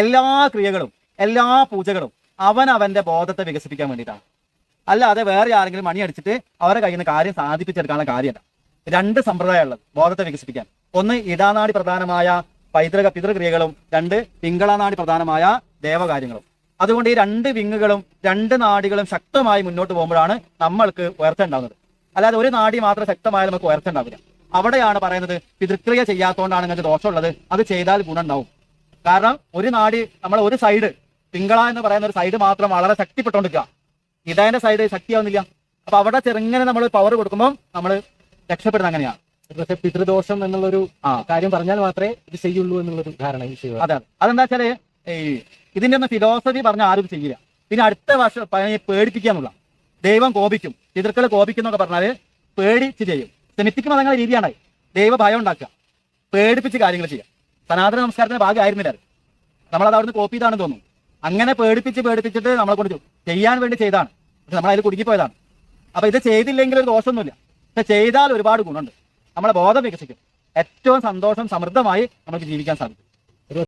എല്ലാ ക്രിയകളും എല്ലാ പൂജകളും അവൻ അവന്റെ ബോധത്തെ വികസിപ്പിക്കാൻ വേണ്ടിയിട്ടാണ്. അല്ലാതെ വേറെ ആരെങ്കിലും മണി അടിച്ചിട്ട് അവരെ കയ്യിൽ നിന്ന് കാര്യം സാധിപ്പിച്ചെടുക്കാനുള്ള കാര്യമല്ല. രണ്ട് സമ്പ്രദായമുള്ളത് ബോധത്തെ വികസിപ്പിക്കാൻ. ഒന്ന് ഇടാനാടി പ്രധാനമായ പൈതൃക പിതൃക്രിയകളും രണ്ട് പിങ്കളനാടി പ്രധാനമായ ദേവകാര്യങ്ങളും. അതുകൊണ്ട് ഈ രണ്ട് വിങ്ങുകളും രണ്ട് നാടികളും ശക്തമായി മുന്നോട്ട് പോകുമ്പോഴാണ് നമ്മൾക്ക് ഉയർച്ച ഉണ്ടാകുന്നത് അല്ലാതെ ഒരു നാടി മാത്രം ശക്തമായാൽ നമുക്ക് ഉയർച്ച ഉണ്ടാവില്ല. അവിടെയാണ് പറയുന്നത് പിതൃക്രിയ ചെയ്യാത്തതുകൊണ്ടാണ് നിങ്ങൾക്ക് ദോഷമുള്ളത് അത് ചെയ്താൽ ഗുണം ഉണ്ടാവും. കാരണം ഒരു നാടി നമ്മൾ ഒരു സൈഡ് പിങ്കള എന്ന് പറയുന്ന ഒരു സൈഡ് മാത്രം വളരെ ശക്തിപ്പെട്ടുകൊണ്ടിരിക്കുക. ഇതേന്റെ സൈഡ് ശക്തിയാവുന്നില്ല. അപ്പൊ അവിടെ ചെറുങ്ങനെ നമ്മൾ പവർ കൊടുക്കുമ്പോൾ നമ്മൾ രക്ഷപ്പെടുന്നത് അങ്ങനെയാണ്. പക്ഷെ പിതൃദോഷം എന്നുള്ളൊരു കാര്യം പറഞ്ഞാൽ മാത്രമേ ഇത് ചെയ്യുള്ളൂ എന്നുള്ളൊരു ധാരണ അതെ അതെ. അതെന്താ വെച്ചാൽ ഈ ഇതിന്റെ ഒന്നും ഫിലോസഫി പറഞ്ഞ ആരും ചെയ്യില്ല. പിന്നെ അടുത്ത വർഷം എന്നുള്ള. ദൈവം കോപിക്കും. പിതൃക്കൾ കോപിക്കുന്നൊക്കെ പറഞ്ഞാൽ പേടിച്ച് ചെയ്യും. സെമിത്തിക് മതങ്ങളുടെ രീതിയാണ് ദൈവ ഭയം ഉണ്ടാക്കുക. പേടിപ്പിച്ച് കാര്യങ്ങൾ ചെയ്യുക. സനാതന നമസ്കാരത്തിന്റെ ഭാഗമായിരുന്നില്ല അത്. നമ്മളത് അവിടുന്ന് കോപ്പി ചെയ്താണെന്ന് തോന്നുന്നു. അങ്ങനെ പേടിപ്പിച്ച് പേടിപ്പിച്ചിട്ട് നമ്മളെ കൊണ്ട് ചെയ്യാൻ വേണ്ടി ചെയ്താണ്. പക്ഷെ നമ്മൾ അതിൽ കുടുങ്ങിപ്പോയതാണ്. അപ്പൊ ഇത് ചെയ്തില്ലെങ്കിൽ ഒരു ദോഷമൊന്നുമില്ല. പക്ഷെ ചെയ്താൽ ഒരുപാട് ഗുണമുണ്ട്. നമ്മളെ ബോധം വികസിക്കും. ഏറ്റവും സന്തോഷം സമൃദ്ധമായി നമുക്ക് ജീവിക്കാൻ സാധിക്കും.